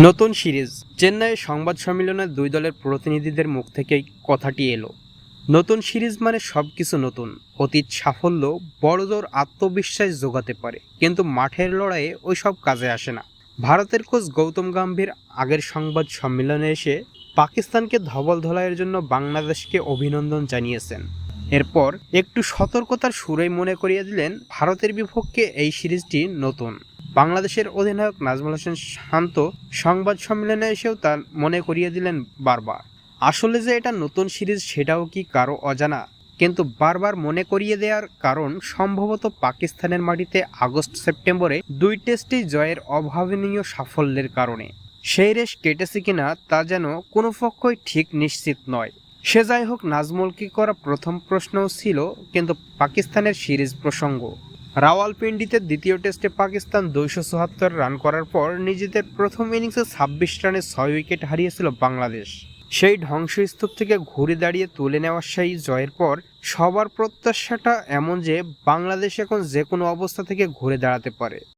নতুন সিরিজ, চেন্নাইয়ে সংবাদ সম্মেলনে দুই দলের প্রতিনিধিদের মুখ থেকেই কথাটি এলো। নতুন সিরিজ মানে সব কিছু নতুন। অতীত সাফল্য, বড়জোর আত্মবিশ্বাস যোগাতে পারে, কিন্তু মাঠের লড়াইয়ে ওই সব কাজে আসে না। ভারতের কোচ গৌতম গম্ভীর আগের সংবাদ সম্মেলনে এসে পাকিস্তানকে ধবল ধলাইয়ের জন্য বাংলাদেশকে অভিনন্দন জানিয়েছেন। এরপর একটু সতর্কতার সুরেই মনে করিয়ে দিলেন ভারতের বিপক্ষে এই সিরিজটি নতুন। বাংলাদেশের অধিনায়ক নাজমুল হোসেন শান্ত সংবাদ সম্মেলনে এসেও তা মনে করিয়ে দিলেন বারবার। আসলে যে এটা নতুন সিরিজ সেটাও কি কারও অজানা? কিন্তু বারবার মনে করিয়ে দেওয়ার কারণ সম্ভবত পাকিস্তানের মাটিতে আগস্ট সেপ্টেম্বরে দুই টেস্টেই জয়ের অভাবনীয় সাফল্যের কারণে। সেই রেশ কেটেছে কিনা তা যেন কোনো পক্ষই ঠিক নিশ্চিত নয়। সে যাই হোক, নাজমুলকে করা প্রথম প্রশ্নও ছিল, কিন্তু পাকিস্তানের সিরিজ প্রসঙ্গ। রাওয়ালপিন্ডিতে দ্বিতীয় টেস্টে পাকিস্তান দুইশো চুহাত্তর রান করার পর নিজেদের প্রথম ইনিংসে ছাব্বিশ রানে ছয় উইকেট হারিয়েছিল বাংলাদেশ। সেই ধ্বংসস্তূপ থেকে ঘুরে দাঁড়িয়ে তুলে নেওয়ার সেই জয়ের পর সবার প্রত্যাশাটা এমন যে বাংলাদেশ এখন যে কোনো অবস্থা থেকে ঘুরে দাঁড়াতে পারে।